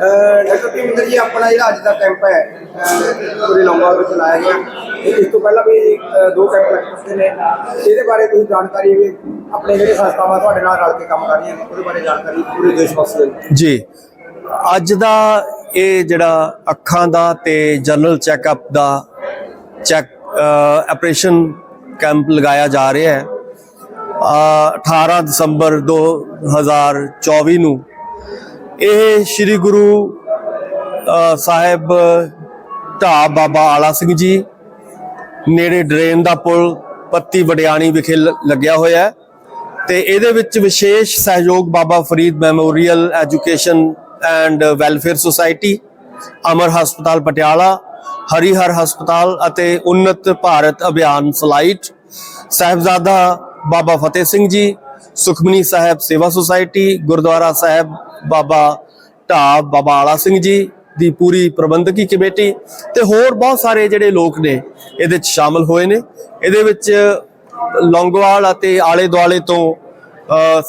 Doctor Bhiminder ਜੀ ਆਪਣਾ ਜਿਹੜਾ ਅੱਜ ਦਾ ਕੈਂਪ ਹੈ ਪੂਰੇ ਲੰਬਾ ਵਿੱਚ ਲਾਇਆ ਗਿਆ। ਇਸ ਤੋਂ ਪਹਿਲਾਂ ਵੀ ਦੋ ਕੈਂਪ ਲੱਗ ਨੇ। ਇਹਦੇ ਬਾਰੇ ਤੁਸੀਂ ਜਾਣਕਾਰੀ ਵੀ ਆਪਣੇ ਜਿਹੜੇ ਸੰਸਥਾਵਾਂ ਤੁਹਾਡੇ ਨਾਲ ਰਲ ਕੇ ਕੰਮ ਕਰ ਰਹੀਆਂ ਨੇ ਉਹਦੇ ਬਾਰੇ ਜਾਣਕਾਰੀ ਪੂਰੇ ਦੇਸ਼ ਵਾਸੀਆਂ ਨੂੰ। ਜੀ। ਅੱਜ ਦਾ ਇਹ ਜਿਹੜਾ ਅੱਖਾਂ ਦਾ ਤੇ ਜਨਰਲ ਚੈੱਕਅਪ ਦਾ ਚੈੱਕ ਆਪਰੇਸ਼ਨ ਕੈਂਪ ਲਗਾਇਆ ਜਾ ਰਿਹਾ ਹੈ। ਅ, 18 ਦਸੰਬਰ 2024 ਨੂੰ ਇਹ ਸ੍ਰੀ ਗੁਰੂ ਸਾਹਿਬ ਢਾਬ ਬਾਬਾ ਆਲਾ ਸਿੰਘ ਜੀ, ਨੇੜੇ ਡਰੇਨ ਦਾ ਪੁਲ ਪੱਤੀ ਵਡਿਆਣੀ ਵਿਖੇ ਲ- ਲੱਗਿਆ ਹੋਇਆ ਹੈ ਤੇ ਇਹਦੇ ਵਿੱਚ ਵਿਸ਼ੇਸ਼ ਸਹਿਯੋਗ Baba Farid memorial education and welfare society, Amar ਹਸਪਤਾਲ ਪਟਿਆਲਾ, ਹਰੀਹਰ ਹਸਪਤਾਲ ਅਤੇ ਉન્નਤ ਭਾਰਤ ਅਭਿਆਨ ਸਲਾਈਟ ਸਾਹਿਬਜ਼ਾਦਾ ਬਾਬਾ ਫਤਿਹ ਸਿੰਘ ਜੀ ਸੁਖਮਨੀ ਸਾਹਿਬ ਸੇਵਾ ਸੁਸਾਇਟੀ, ਗੁਰਦੁਆਰਾ ਸਾਹਿਬ, ਬਾਬਾ ਢਾਬ, ਬਾਬਾ ਆਲਾ ਸਿੰਘ ਜੀ ਦੀ ਪੂਰੀ ਪ੍ਰਬੰਧਕੀ ਕਮੇਟੀ ਤੇ ਹੋਰ ਬਹੁਤ ਸਾਰੇ ਜਿਹੜੇ ਲੋਕ ਨੇ, ਇਹਦੇ ਵਿੱਚ ਸ਼ਾਮਲ ਹੋਏ ਨੇ। ਇਹਦੇ ਵਿੱਚ ਲੌਂਗੋਵਾਲ ਅਤੇ ਆਲੇ ਦੁਆਲੇ ਤੋਂ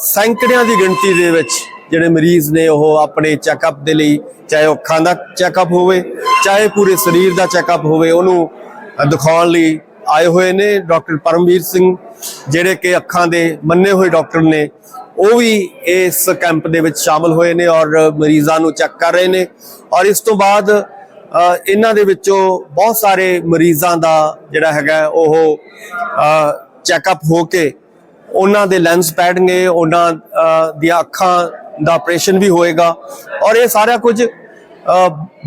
ਸੈਂਕੜਿਆਂ ਦੀ ਗਿਣਤੀ ਦੇ ਵਿੱਚ ਜਿਹੜੇ ਮਰੀਜ਼ ਨੇ, ਉਹ ਆਪਣੇ ਚੈੱਕਅਪ ਦੇ ਲਈ, ਚਾਹੇ ਅੱਖਾਂ ਦਾ ਚੈੱਕਅਪ ਹੋਵੇ, ਚਾਹੇ ਪੂਰੇ ਸਰੀਰ ਦਾ ਚੈੱਕਅਪ ਹੋਵੇ, ਉਹਨੂੰ ਦਿਖਾਉਣ ਲਈ ਆਏ ਹੋਏ ਨੇ ਡਾਕਟਰ ਪਰਮਵੀਰ ਸਿੰਘ, ਜਿਹੜੇ ਕਿ ਅੱਖਾਂ ਦੇ ਮੰਨੇ ਹੋਏ ਡਾਕਟਰ ਨੇ, ਉਹ ਵੀ ਇਸ ਕੈਂਪ ਦੇ ਵਿੱਚ ਸ਼ਾਮਲ ਹੋਏ ਨੇ ਔਰ ਮਰੀਜ਼ਾਂ ਨੂੰ ਚੈੱਕ ਕਰ ਰਹੇ ਨੇ। ਔਰ ਇਸ ਤੋਂ ਬਾਅਦ ਇਹਨਾਂ ਦੇ ਵਿੱਚੋਂ ਬਹੁਤ ਸਾਰੇ ਮਰੀਜ਼ਾਂ ਦਾ ਜਿਹੜਾ ਹੈਗਾ, ਉਹ ਚੈੱਕਅਪ ਹੋ ਕੇ ਉਹਨਾਂ ਦੇ ਲੈਂਸ ਪੈਣਗੇ ਉਹਨਾਂ ਦੀਆਂ ਅੱਖਾਂ ਦਾ ਆਪਰੇਸ਼ਨ ਵੀ ਹੋਏਗਾ। ਔਰ ਇਹ ਸਾਰਾ ਕੁਝ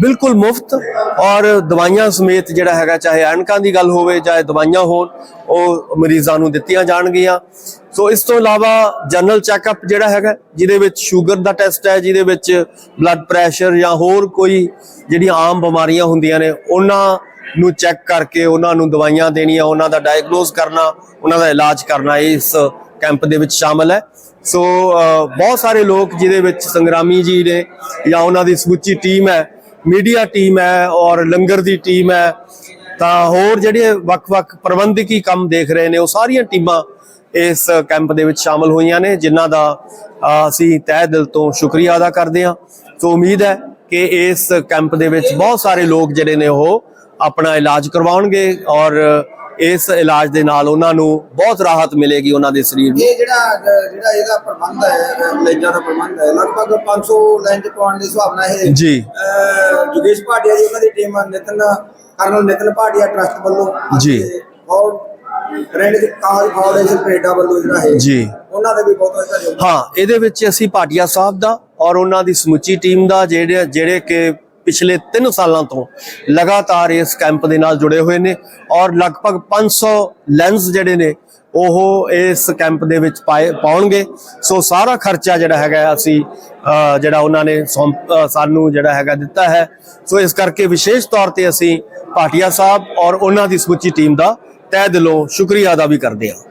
ਬਿਲਕੁਲ ਮੁਫਤ ਔਰ ਦਵਾਈਆਂ ਸਮੇਤ ਜਿਹੜਾ ਹੈਗਾ, ਚਾਹੇ ਐਨਕਾਂ ਦੀ ਗੱਲ ਹੋਵੇ ਚਾਹੇ ਦਵਾਈਆਂ ਹੋਣ, ਉਹ ਮਰੀਜ਼ਾਂ ਨੂੰ ਦਿੱਤੀਆਂ ਜਾਣਗੀਆਂ। ਸੋ ਇਸ ਤੋਂ ਇਲਾਵਾ ਜਨਰਲ ਚੈੱਕਅਪ ਜਿਹੜਾ ਹੈਗਾ, ਜਿਹਦੇ ਵਿੱਚ ਸ਼ੂਗਰ ਦਾ ਟੈਸਟ ਹੈ, ਜਿਹਦੇ ਵਿੱਚ ਬਲੱਡ ਪ੍ਰੈਸ਼ਰ ਜਾਂ ਹੋਰ ਕੋਈ ਜਿਹੜੀਆਂ ਆਮ ਬਿਮਾਰੀਆਂ ਹੁੰਦੀਆਂ ਨੇ, ਉਹਨਾਂ ਨੂੰ ਚੈੱਕ ਕਰਕੇ ਉਹਨਾਂ ਨੂੰ ਦਵਾਈਆਂ ਦੇਣੀਆਂ, ਉਹਨਾਂ ਦਾ ਡਾਇਗਨੋਸ ਕਰਨਾ, ਉਹਨਾਂ ਦਾ ਇਲਾਜ ਕਰਨਾ ਇਸ ਕੈਂਪ ਦੇ ਵਿੱਚ ਸ਼ਾਮਲ ਹੈ। ਸੋ ਬਹੁਤ ਸਾਰੇ ਲੋਕ ਜਿਹਦੇ ਵਿੱਚ ਸੰਗਰਾਮੀ ਜੀ ਨੇ ਜਾਂ ਉਹਨਾਂ ਦੀ ਸਮੁੱਚੀ ਟੀਮ ਹੈ ਮੀਡੀਆ ਟੀਮ ਹੈ ਔਰ ਲੰਗਰ ਦੀ ਟੀਮ ਹੈ, ਤਾਂ ਹੋਰ ਜਿਹੜੇ ਵੱਖ-ਵੱਖ ਪ੍ਰਬੰਧਕੀ ਕੰਮ ਦੇਖ ਰਹੇ ਨੇ, ਉਹ ਸਾਰੀਆਂ ਟੀਮਾਂ ਇਸ ਕੈਂਪ ਦੇ ਵਿੱਚ ਸ਼ਾਮਲ ਹੋਈਆਂ ਨੇ, ਜਿਨ੍ਹਾਂ ਦਾ ਅਸੀਂ ਤਹਿ ਦਿਲ ਤੋਂ ਸ਼ੁਕਰੀਆ ਅਦਾ ਕਰਦੇ ਹਾਂ। ਸੋ ਉਮੀਦ ਹੈ ਕਿ ਇਸ ਕੈਂਪ ਦੇ ਵਿੱਚ ਬਹੁਤ ਸਾਰੇ ਲੋਕ ਜਿਹੜੇ ਨੇ ਉਹ ਆਪਣਾ ਇਲਾਜ ਕਰਵਾਉਣਗੇ ਔਰ ਇਸ ਇਲਾਜ ਦੇ ਨਾਲ ਉਹਨਾਂ ਨੂੰ ਬਹੁਤ ਰਾਹਤ ਮਿਲੇਗੀ ਉਹਨਾਂ ਦੇ ਸਰੀਰ ਨੂੰ। ਇਹ ਜਿਹੜਾ ਜਿਹੜਾ ਇਹਦਾ ਪ੍ਰਬੰਧ ਹੈ ਲੈਂਜਾਂ ਦਾ ਪ੍ਰਬੰਧ ਹੈ ਲਗਭਗ 500 ਲੈਂਜ ਪਾਉਣ ਦੇ ਹਿਸਾਬ ਨਾਲ ਇਹ ਜੀ ਜੋਗੇਸ਼ ਭਾਟੀਆ ਜੀ ਉਹਨਾਂ ਦੀ team Nitin colonel Nitin Bhatia trust ਵੱਲੋਂ ਜੀ। ਔਰ ਰੈਂਡ ਕਾਜ ਫਾਊਂਡੇਸ਼ਨ ਕੈਨੇਡਾ ਵੱਲੋਂ ਜਿਹੜਾ ਹੈ ਜੀ। ਉਹਨਾਂ ਦੇ ਵੀ ਬਹੁਤ ਅੱਛਾ ਹਾਂ ਇਹਦੇ ਵਿੱਚ ਅਸੀਂ ਭਾਟੀਆ ਸਾਹਿਬ ਦਾ ਔਰ ਉਹਨਾਂ ਦੀ ਸਮੁੱਚੀ ਟੀਮ ਦਾ ਜਿਹੜੇ ਜਿਹੜੇ ਕਿ ਪਿਛਲੇ 3 ਸਾਲਾਂ ਤੋਂ ਲਗਾਤਾਰ ਇਸ ਕੈਂਪ ਦੇ ਨਾਲ ਜੁੜੇ ਹੋਏ ਨੇ ਔਰ ਲਗਭਗ 500 ਲੈਂਸ ਜਿਹੜੇ ਨੇ ਉਹ ਇਸ ਕੈਂਪ ਦੇ ਵਿੱਚ ਪਾਏ, ਪਾਉਣਗੇ। ਸੋ ਸਾਰਾ ਖਰਚਾ ਜਿਹੜਾ ਹੈਗਾ ਅਸੀਂ ਜਿਹੜਾ ਉਹਨਾਂ ਨੇ ਸੌਂਪ- ਸਾਨੂੰ ਜਿਹੜਾ ਹੈਗਾ ਦਿੱਤਾ ਹੈ। ਸੋ ਇਸ ਕਰਕੇ ਵਿਸ਼ੇਸ਼ ਤੌਰ ਤੇ ਅਸੀਂ ਭਾਟੀਆ ਸਾਹਿਬ ਔਰ ਉਹਨਾਂ ਦੀ ਸਮੁੱਚੀ ਟੀਮ ਦਾ ਤਹਿ ਦਿਲੋਂ ਸ਼ੁਕਰੀਆ ਅਦਾ ਵੀ ਕਰਦੇ ਹਾਂ।